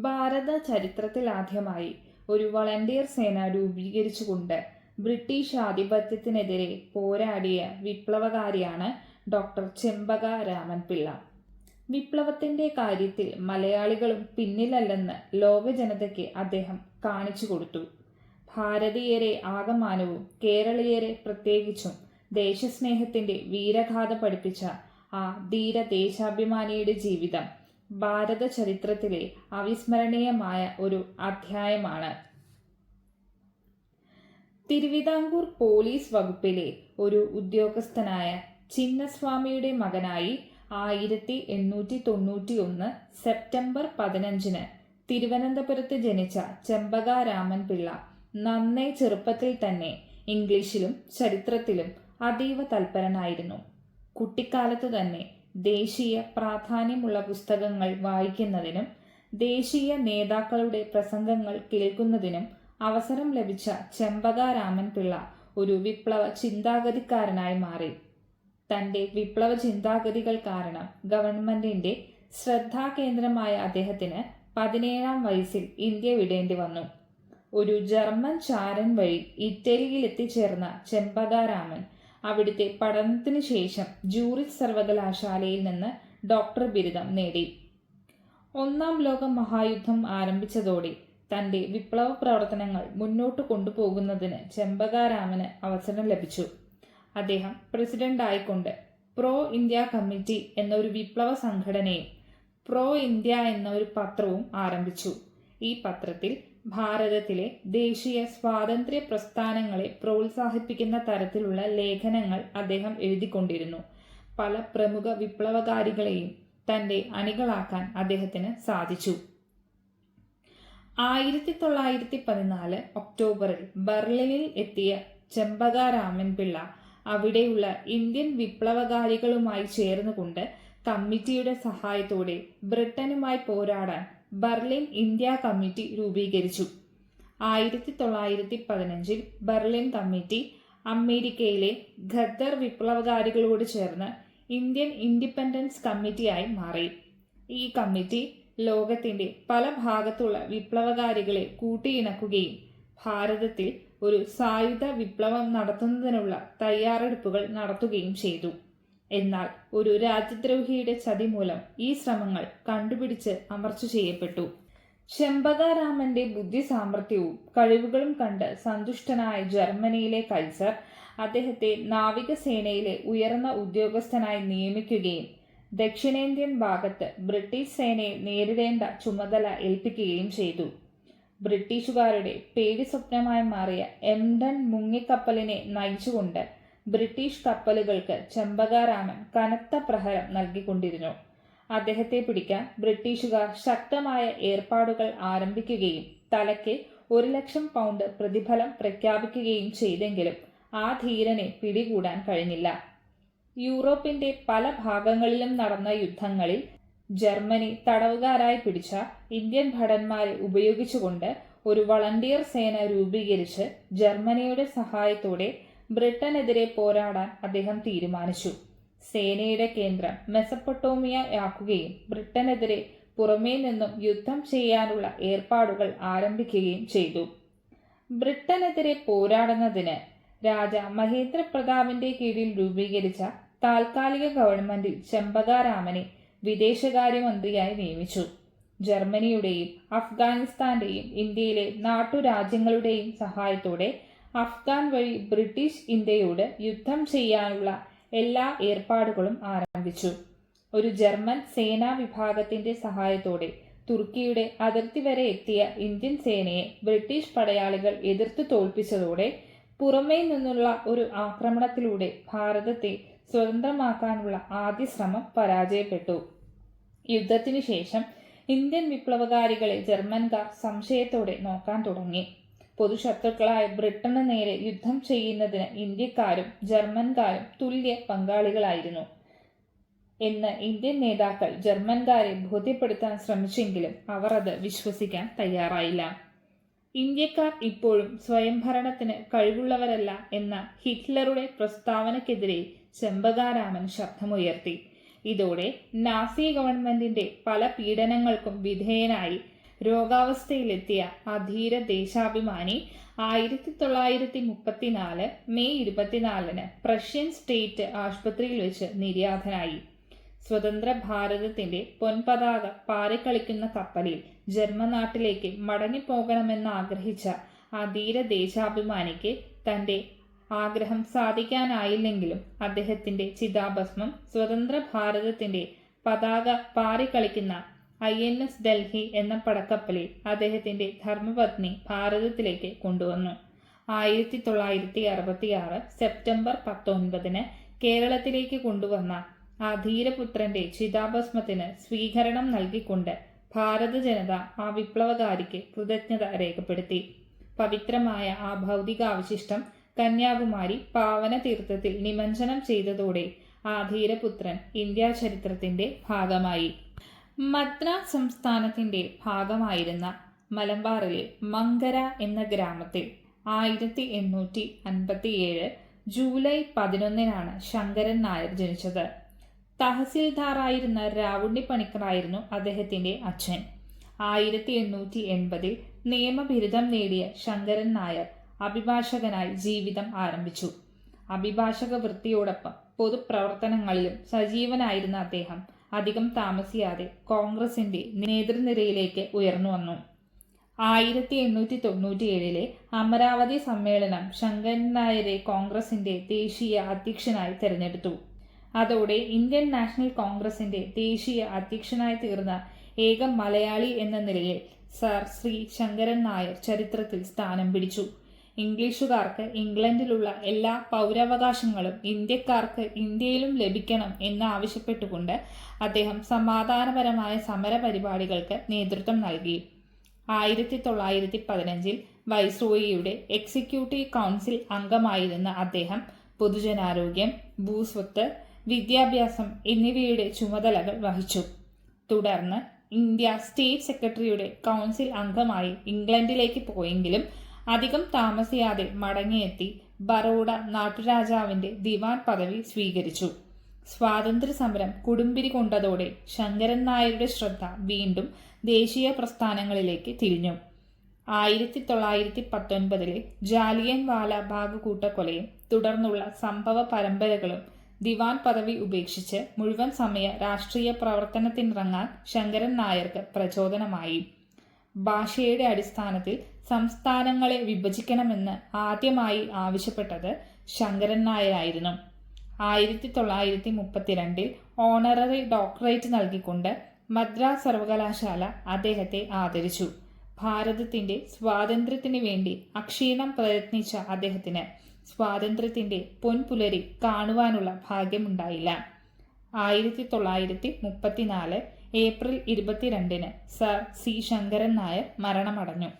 ഭാരത ചരിത്രത്തിലാദ്യമായി ഒരു വളണ്ടിയർ സേന രൂപീകരിച്ചുകൊണ്ട് ബ്രിട്ടീഷ് ആധിപത്യത്തിനെതിരെ പോരാടിയ വിപ്ലവകാരിയാണ് ഡോക്ടർ ചെമ്പക രാമൻ പിള്ള വിപ്ലവത്തിന്റെ കാര്യത്തിൽ മലയാളികളും പിന്നിലല്ലെന്ന് ലോക ജനതയ്ക്ക് അദ്ദേഹം കാണിച്ചു കൊടുത്തു. ഭാരതീയരെ ആകമാനവും കേരളീയരെ പ്രത്യേകിച്ചും ദേശസ്നേഹത്തിന്റെ വീരഗാഥ പഠിപ്പിച്ച ആ ധീര ദേശാഭിമാനിയുടെ ജീവിതം ഭാരത ചരിത്രത്തിലെ അവിസ്മരണീയമായ ഒരു അധ്യായമാണ്. തിരുവിതാംകൂർ പോലീസ് വകുപ്പിലെ ഒരു ഉദ്യോഗസ്ഥനായ ചിന്നസ്വാമിയുടെ മകനായി ആയിരത്തി എണ്ണൂറ്റി തൊണ്ണൂറ്റി ഒന്ന് സെപ്റ്റംബർ പതിനഞ്ചിന് തിരുവനന്തപുരത്ത് ജനിച്ച ചെമ്പക രാമൻ പിള്ള നന്നേ ചെറുപ്പത്തിൽ തന്നെ ഇംഗ്ലീഷിലും ചരിത്രത്തിലും അതീവ തൽപരനായിരുന്നു. കുട്ടിക്കാലത്തു തന്നെ ദേശീയ പ്രാധാന്യമുള്ള പുസ്തകങ്ങൾ വായിക്കുന്നതിനും ദേശീയ നേതാക്കളുടെ പ്രസംഗങ്ങൾ കേൾക്കുന്നതിനും അവസരം ലഭിച്ച ചെമ്പക രാമൻ പിള്ള ഒരു വിപ്ലവ ചിന്താഗതിക്കാരനായി മാറി. തന്റെ വിപ്ലവ ചിന്താഗതികൾ കാരണം ഗവൺമെന്റിന്റെ ശ്രദ്ധാകേന്ദ്രമായ അദ്ദേഹത്തിന് പതിനേഴാം വയസ്സിൽ ഇന്ത്യ വിടേണ്ടി വന്നു. ഒരു ജർമ്മൻ ചാരൻ വഴി ഇറ്റലിയിൽ എത്തിച്ചേർന്ന ചെമ്പകാരാമൻ അവിടുത്തെ പഠനത്തിനു ശേഷം ജൂറിച്ച് സർവകലാശാലയിൽ നിന്ന് ഡോക്ടർ ബിരുദം നേടി. ഒന്നാം ലോക മഹായുദ്ധം ആരംഭിച്ചതോടെ തന്റെ വിപ്ലവ പ്രവർത്തനങ്ങൾ മുന്നോട്ട് കൊണ്ടുപോകുന്നതിന് ചെമ്പകാരാമന് അവസരം ലഭിച്ചു. അദ്ദേഹം പ്രസിഡന്റ് ആയിക്കൊണ്ട് പ്രോ ഇന്ത്യ കമ്മിറ്റി എന്ന ഒരു വിപ്ലവ സംഘടനയും പ്രോ ഇന്ത്യ എന്ന ഒരു പത്രവും ആരംഭിച്ചു. ഈ പത്രത്തിൽ ഭാരതത്തിലെ ദേശീയ സ്വാതന്ത്ര്യ പ്രസ്ഥാനങ്ങളെ പ്രോത്സാഹിപ്പിക്കുന്ന തരത്തിലുള്ള ലേഖനങ്ങൾ അദ്ദേഹം എഴുതിക്കൊണ്ടിരുന്നു. പല പ്രമുഖ വിപ്ലവകാരികളെയും തന്റെ അണികളാക്കാൻ അദ്ദേഹത്തിന് സാധിച്ചു. ആയിരത്തി തൊള്ളായിരത്തി പതിനാല് ഒക്ടോബറിൽ ബർലിനിൽ എത്തിയ ചെമ്പകാരാമൻ പിള്ള അവിടെയുള്ള ഇന്ത്യൻ വിപ്ലവകാരികളുമായി ചേർന്നുകൊണ്ട് കമ്മിറ്റിയുടെ സഹായത്തോടെ ബ്രിട്ടനുമായി പോരാടാൻ ബർലിൻ ഇന്ത്യ കമ്മിറ്റി രൂപീകരിച്ചു. ആയിരത്തി തൊള്ളായിരത്തി പതിനഞ്ചിൽ ബർലിൻ കമ്മിറ്റി അമേരിക്കയിലെ ഖദ്ദർ വിപ്ലവകാരികളോട് ചേർന്ന് ഇന്ത്യൻ ഇൻഡിപെൻഡൻസ് കമ്മിറ്റിയായി മാറി. ഈ കമ്മിറ്റി ലോകത്തിന്റെ പല ഭാഗത്തുള്ള വിപ്ലവകാരികളെ കൂട്ടിയിണക്കുകയും ഭാരതത്തിൽ ഒരു സായുധ വിപ്ലവം നടത്തുന്നതിനുള്ള തയ്യാറെടുപ്പുകൾ നടത്തുകയും ചെയ്തു. എന്നാൽ ഒരു രാജ്യദ്രോഹിയുടെ ചതി മൂലം ഈ ശ്രമങ്ങൾ കണ്ടുപിടിച്ച് അമർച്ച ചെയ്യപ്പെട്ടു. ചെമ്പകാരാമന്റെ ബുദ്ധി സാമർഥ്യവും കഴിവുകളും കണ്ട് സന്തുഷ്ടനായ ജർമ്മനിയിലെ കൈസർ അദ്ദേഹത്തെ നാവികസേനയിലെ ഉയർന്ന ഉദ്യോഗസ്ഥനായി നിയമിക്കുകയും ദക്ഷിണേന്ത്യൻ ഭാഗത്ത് ബ്രിട്ടീഷ് സേനയെ നേരിടേണ്ട ചുമതല ഏൽപ്പിക്കുകയും ചെയ്തു. ബ്രിട്ടീഷുകാരുടെ പേടി സ്വപ്നമായി മാറിയ എംഡൻ മുങ്ങിക്കപ്പലിനെ നയിച്ചുകൊണ്ട് ബ്രിട്ടീഷ് കപ്പലുകൾക്ക് ചെമ്പകാരാമൻ കനത്ത പ്രഹരം നൽകിക്കൊണ്ടിരുന്നു. അദ്ദേഹത്തെ പിടിക്കാൻ ബ്രിട്ടീഷുകാർ ശക്തമായ ഏർപ്പാടുകൾ ആരംഭിക്കുകയും തലയ്ക്ക് ഒരു ലക്ഷം പൗണ്ട് പ്രതിഫലം പ്രഖ്യാപിക്കുകയും ചെയ്തെങ്കിലും ആ ധീരനെ പിടികൂടാൻ കഴിഞ്ഞില്ല. യൂറോപ്പിന്റെ പല ഭാഗങ്ങളിലും നടന്ന യുദ്ധങ്ങളിൽ ജർമ്മനി തടവുകാരായി പിടിച്ച ഇന്ത്യൻ ഭടന്മാരെ ഉപയോഗിച്ചുകൊണ്ട് ഒരു വളണ്ടിയർ സേന രൂപീകരിച്ച് ജർമ്മനിയുടെ സഹായത്തോടെ ബ്രിട്ടനെതിരെ പോരാടാൻ അദ്ദേഹം തീരുമാനിച്ചു. സേനയുടെ കേന്ദ്രം മെസപ്പൊട്ടോമിയ ആക്കുകയും ബ്രിട്ടനെതിരെ പുറമേ നിന്നും യുദ്ധം ചെയ്യാനുള്ള ഏർപ്പാടുകൾ ആരംഭിക്കുകയും ചെയ്തു. ബ്രിട്ടനെതിരെ പോരാടുന്നതിന് രാജ മഹേന്ദ്ര പ്രതാപിന്റെ കീഴിൽ രൂപീകരിച്ച താൽക്കാലിക ഗവൺമെന്റിൽ ചെമ്പകാരാമനെ വിദേശകാര്യമന്ത്രിയായി നിയമിച്ചു. ജർമ്മനിയുടെയും അഫ്ഗാനിസ്ഥാന്റെയും ഇന്ത്യയിലെ നാട്ടുരാജ്യങ്ങളുടെയും സഹായത്തോടെ അഫ്ഗാൻ വഴി ബ്രിട്ടീഷ് ഇന്ത്യയോട് യുദ്ധം ചെയ്യാനുള്ള എല്ലാ ഏർപ്പാടുകളും ആരംഭിച്ചു. ഒരു ജർമ്മൻ സേനാ വിഭാഗത്തിന്റെ സഹായത്തോടെ തുർക്കിയുടെ അതിർത്തി വരെ എത്തിയ ഇന്ത്യൻ സേനയെ ബ്രിട്ടീഷ് പടയാളികൾ എതിർത്ത് തോൽപ്പിച്ചതോടെ പുറമേ നിന്നുള്ള ഒരു ആക്രമണത്തിലൂടെ ഭാരതത്തെ സ്വതന്ത്രമാക്കാനുള്ള ആദ്യ ശ്രമം പരാജയപ്പെട്ടു. യുദ്ധത്തിനു ശേഷം ഇന്ത്യൻ വിപ്ലവകാരികളെ ജർമ്മൻകാർ സംശയത്തോടെ നോക്കാൻ തുടങ്ങി. പൊതുശത്രുക്കളായ ബ്രിട്ടന് നേരെ യുദ്ധം ചെയ്യുന്നതിന് ഇന്ത്യക്കാരും ജർമ്മൻകാരും തുല്യ പങ്കാളികളായിരുന്നു. എന്ന് ഇന്ത്യൻ നേതാക്കൾ ജർമ്മൻകാരെ ബോധ്യപ്പെടുത്താൻ ശ്രമിച്ചെങ്കിലും അവർ അത് വിശ്വസിക്കാൻ തയ്യാറായില്ല. ഇന്ത്യക്കാർ ഇപ്പോഴും സ്വയംഭരണത്തിന് കഴിവുള്ളവരല്ല എന്ന ഹിറ്റ്ലറുടെ പ്രസ്താവനയ്ക്കെതിരെ ചെമ്പകാരാമൻ ശബ്ദമുയർത്തി. ഇതോടെ നാസി ഗവൺമെന്റിന്റെ പല പീഡനങ്ങൾക്കും വിധേയനായി രോഗാവസ്ഥയിലെത്തിയ അധീര ദേശാഭിമാനി ആയിരത്തി തൊള്ളായിരത്തി മുപ്പത്തിനാല് മെയ് ഇരുപത്തിനാലിന് പ്രഷ്യൻ സ്റ്റേറ്റ് ആശുപത്രിയിൽ വെച്ച് നിര്യാതനായി. സ്വതന്ത്ര ഭാരതത്തിന്റെ പൊൻപതാക പാറിക്കളിക്കുന്ന കപ്പലിൽ ജന്മനാട്ടിലേക്ക് മടങ്ങിപ്പോകണമെന്ന് ആഗ്രഹിച്ച ആ ധീര ദേശാഭിമാനിക്ക് തന്റെ ആഗ്രഹം സാധിക്കാനായില്ലെങ്കിലും അദ്ദേഹത്തിന്റെ ചിതാഭസ്മം സ്വതന്ത്ര ഭാരതത്തിന്റെ പതാക പാറിക്കളിക്കുന്ന ഐ എൻ എസ് ഡൽഹി എന്ന പടക്കപ്പലിൽ അദ്ദേഹത്തിന്റെ ധർമ്മപത്നി ഭാരതത്തിലേക്ക് കൊണ്ടുവന്നു. ആയിരത്തി തൊള്ളായിരത്തി അറുപത്തിയാറ് സെപ്റ്റംബർ പത്തൊൻപതിന് കേരളത്തിലേക്ക് കൊണ്ടുവന്ന ആ ധീരപുത്രന്റെ ചിതാഭസ്മത്തിന് സ്വീകരണം നൽകിക്കൊണ്ട് ഭാരത ജനത ആ വിപ്ലവകാരിക്ക് കൃതജ്ഞത രേഖപ്പെടുത്തി. പവിത്രമായ ആ ഭൗതികാവശിഷ്ടം കന്യാകുമാരി പാവന തീർത്ഥത്തിൽ നിമഞ്ജനം ചെയ്തതോടെ ആ ധീരപുത്രൻ ഇന്ത്യാ ചരിത്രത്തിന്റെ ഭാഗമായി. മദ്രാസ് സംസ്ഥാനത്തിന്റെ ഭാഗമായിരുന്ന മലബാറിലെ മങ്കര എന്ന ഗ്രാമത്തിൽ ആയിരത്തി എണ്ണൂറ്റി അൻപത്തിയേഴ് ജൂലൈ പതിനൊന്നിനാണ് ശങ്കരൻ നായർ ജനിച്ചത്. തഹസിൽദാറായിരുന്ന രാവുണ്ണി പണിക്കറായിരുന്നു അദ്ദേഹത്തിന്റെ അച്ഛൻ. ആയിരത്തി എണ്ണൂറ്റി എൺപതിൽ നിയമബിരുദം നേടിയ ശങ്കരൻ നായർ അഭിഭാഷകനായി ജീവിതം ആരംഭിച്ചു. അഭിഭാഷക വൃത്തിയോടൊപ്പം പൊതുപ്രവർത്തനങ്ങളിലും സജീവനായിരുന്ന അദ്ദേഹം അധികം താമസിയാതെ കോൺഗ്രസിന്റെ നേതൃനിരയിലേക്ക് ഉയർന്നു വന്നു. ആയിരത്തി എണ്ണൂറ്റി തൊണ്ണൂറ്റിയേഴിലെ അമരാവതി സമ്മേളനം ശങ്കരൻ നായരെ കോൺഗ്രസിന്റെ ദേശീയ അധ്യക്ഷനായി തെരഞ്ഞെടുത്തു. അതോടെ ഇന്ത്യൻ നാഷണൽ കോൺഗ്രസിന്റെ ദേശീയ അധ്യക്ഷനായി തീർന്ന ഏക മലയാളി എന്ന നിലയിൽ സർ ശ്രീ ശങ്കരൻ നായർ ചരിത്രത്തിൽ സ്ഥാനം പിടിച്ചു. ഇംഗ്ലീഷുകാർക്ക് ഇംഗ്ലണ്ടിലുള്ള എല്ലാ പൗരാവകാശങ്ങളും ഇന്ത്യക്കാർക്ക് ഇന്ത്യയിലും ലഭിക്കണം എന്ന് ആവശ്യപ്പെട്ടുകൊണ്ട് അദ്ദേഹം സമാധാനപരമായ സമര പരിപാടികൾക്ക് നേതൃത്വം നൽകി. ആയിരത്തി തൊള്ളായിരത്തി പതിനഞ്ചിൽ വൈസ്രോയിയുടെ എക്സിക്യൂട്ടീവ് കൗൺസിൽ അംഗമായിരുന്ന അദ്ദേഹം പൊതുജനാരോഗ്യം ഭൂസ്വത്ത് വിദ്യാഭ്യാസം എന്നിവയുടെ ചുമതലകൾ വഹിച്ചു. തുടർന്ന് ഇന്ത്യ സ്റ്റേറ്റ് സെക്രട്ടറിയുടെ കൗൺസിൽ അംഗമായി ഇംഗ്ലണ്ടിലേക്ക് പോയെങ്കിലും അധികം താമസിയാതെ മടങ്ങിയെത്തി ബറോഡ നാട്ടുരാജാവിന്റെ ദിവാൻ പദവി സ്വീകരിച്ചു. സ്വാതന്ത്ര്യ സമരം കുടുംബിരി കൊണ്ടതോടെ ശങ്കരൻ നായരുടെ ശ്രദ്ധ വീണ്ടും ദേശീയ പ്രസ്ഥാനങ്ങളിലേക്ക് തിരിഞ്ഞു. ആയിരത്തി തൊള്ളായിരത്തി പത്തൊൻപതിലെ ജാലിയൻ വാല ബാഗ് കൂട്ടക്കൊലയും തുടർന്നുള്ള സംഭവ പരമ്പരകളും ദിവാൻ പദവി ഉപേക്ഷിച്ച് മുഴുവൻ സമയ രാഷ്ട്രീയ പ്രവർത്തനത്തിനിറങ്ങാൻ ശങ്കരൻ നായർക്ക് പ്രചോദനമായി. ഭാഷയുടെ അടിസ്ഥാനത്തിൽ സംസ്ഥാനങ്ങളെ വിഭജിക്കണമെന്ന് ആദ്യമായി ആവശ്യപ്പെട്ടത് ശങ്കരൻ നായരായിരുന്നു. ആയിരത്തി തൊള്ളായിരത്തി മുപ്പത്തിരണ്ടിൽ ഓണററി ഡോക്ടറേറ്റ് നൽകിക്കൊണ്ട് മദ്രാസ് സർവകലാശാല അദ്ദേഹത്തെ ആദരിച്ചു. ഭാരതത്തിന്റെ സ്വാതന്ത്ര്യത്തിന് വേണ്ടി അക്ഷീണം പ്രയത്നിച്ച അദ്ദേഹത്തിന് സ്വാതന്ത്ര്യത്തിന്റെ പൊൻപുലരി കാണുവാനുള്ള ഭാഗ്യമുണ്ടായില്ല. ആയിരത്തി തൊള്ളായിരത്തി മുപ്പത്തിനാല് ഏപ്രിൽ ഇരുപത്തിരണ്ടിന് സർ സി ശങ്കരൻ നായർ മരണമടഞ്ഞു.